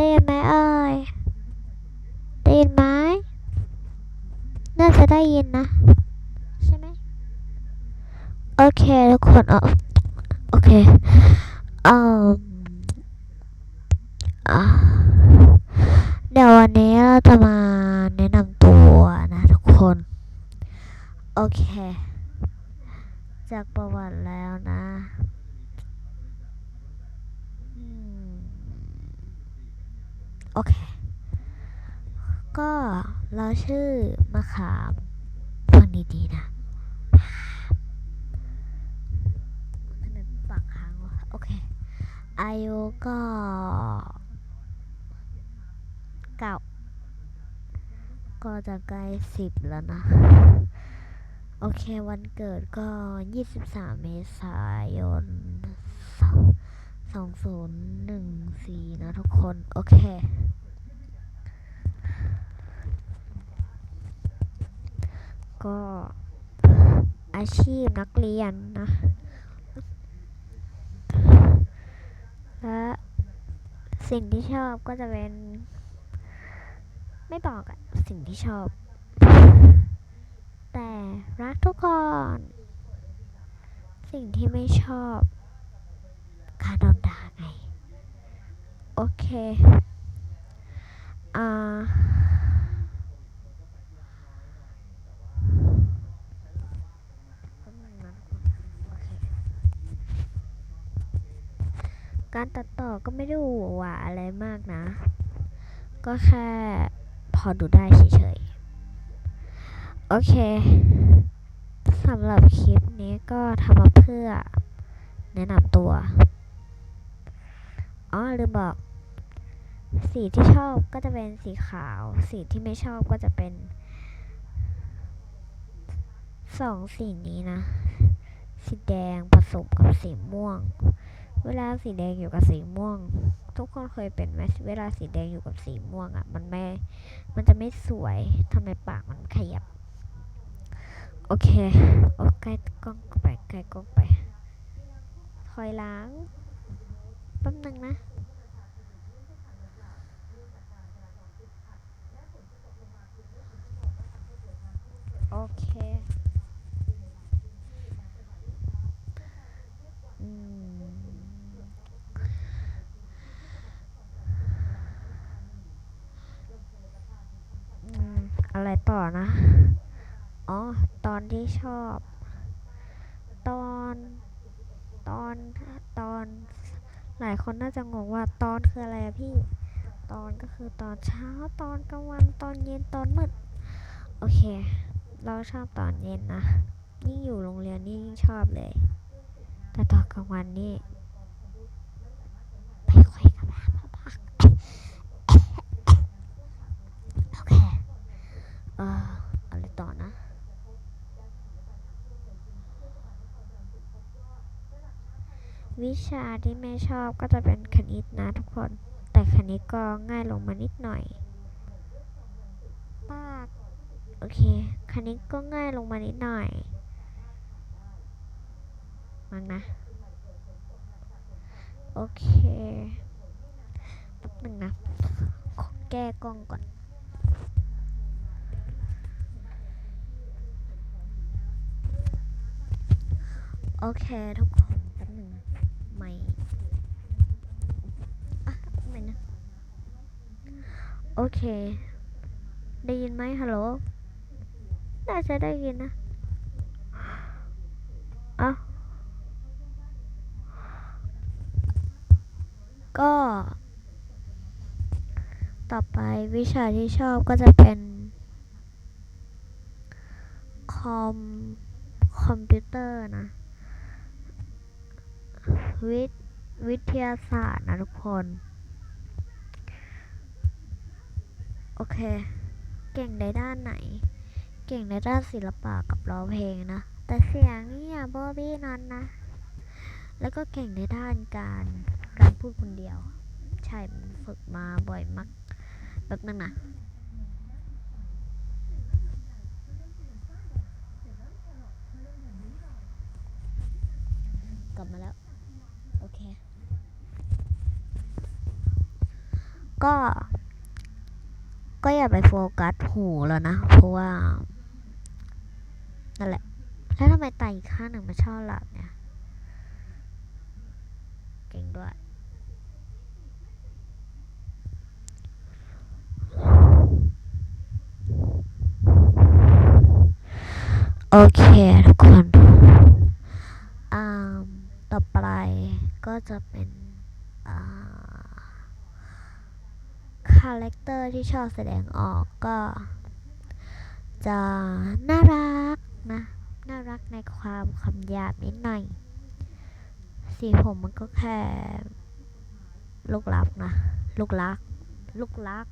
ได้ยินไหมเอ่ยได้ยินไหมน่าจะได้ยินนะ ใช่ไหมโอเคทุกคนเออโอเคเอ่อเดี๋ยววันนี้เราจะมาแนะนำตัวนะทุกคน โอเค จากประวัติแล้วนะอืมโอ เค ก็เราชื่อมะขามฟังดีๆนะทำไมปากค้างวะโอเค อายุก็เก้าก็จะใกล้สิบแล้วนะ โอเควันเกิดก็ 23 เมษายน 2014 นะทุกคน โอเค ก็ อาชีพนักเรียนนะ และสิ่งที่ชอบก็จะเป็น ไม่บอกอะสิ่งที่ชอบ แต่รักทุกคน สิ่งที่ไม่ชอบการโดนด่าไง โอเค อ่า แป๊บนึงนะทุกคนโอเค การตัดต่อก็ไม่ได้หวือหวาอะไรมากนะ ก็แค่พอดูได้เฉยๆ โอเคสำหรับคลิปนี้ก็ทำมาเพื่อแนะนำตัว อ๋อลืมบอก สีที่ชอบก็จะเป็นสีขาว สีที่ไม่ชอบก็จะเป็นสองสีนี้นะ สีแดงผสมกับสีม่วง เวลาสีแดงอยู่กับสีม่วง ทุกคนเคยเป็นไหมเวลาสีแดงอยู่กับสีม่วงอะ่ะ มันไม่ มันจะไม่สวยทำไมปากมันขยับ โอเคโอ้ใกล้กล้องไปใกล้กล้องไปถอยหล้างแป๊บนึงนะโอเค อืม อืม อะไรต่อนะ อ๋อ ตอนที่ชอบ ตอน ตอน ตอน หลายคนน่าจะงงว่าตอนคืออะไรพี่ ตอนก็คือตอนเช้า ตอนกลางวัน ตอนเย็น ตอนมืด โอเค เราชอบตอนเย็นนะ ยิ่งอยู่โรงเรียนนี่ยิ่งชอบเลย แต่ตอนกลางวันนี่ไม่ค่อยกระพาพพักโอเค เอ่ออะไรต่อนะ วิชาที่ไม่ชอบก็จะเป็นคณิตนะทุกคน แต่คณิตก็ง่ายลงมานิดหน่อยปากโอเค คณิตก็ง่ายลงมานิดหน่อย มั้งนะ โอเคแป๊บหนึ่งนะขอแก้กล้องก่อนโอเคทุกคนแป๊บหนึ่งนะไม่อะไม่นะ โอเค ได้ยินไหมฮัลโหล น่าจะได้ยินนะเอ้าก็ ต่อไปวิชาที่ชอบก็จะเป็น คอม คอมพิวเตอร์นะ วิทวิทยาศาสตร์นะทุกคน โอเค เก่งในด้านไหน เก่งในด้านศิลปะกับร้องเพลงนะ แต่เสียงนี่อย่าบอบี้นั้นนะ แล้วก็เก่งในด้านการการพูดคนเดียว ใช่มันฝึกมาบ่อยมากแบบนึงนะกลับมาแล้ว โอเค ก็ ก็อย่าไปโฟกัสหูแล้วนะ เพราะว่า นั่นแหละ แล้วทำไมไตอีกข้างหนึ่งมันชอบหลับเนี่ย เก่งด้วยโอเคทุกคนอ่าต่อไปก็จะเป็นอ่า คาแรคเตอร์ที่ชอบแสดงออกก็ จะน่ารักนะ น่ารักในความคำหยาบนิดหน่อย สีผมมันก็แค่ ลูกลักนะ ลูกลัก ลูกลัก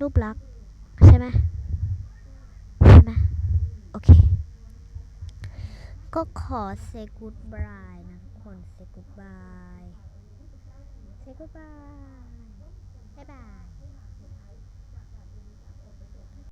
รูปลักษ์ใช่ไหมใช่ไหมโอเค ก็ขอ say goodbye นะ say goodbye say goodbye บ๊ายบาย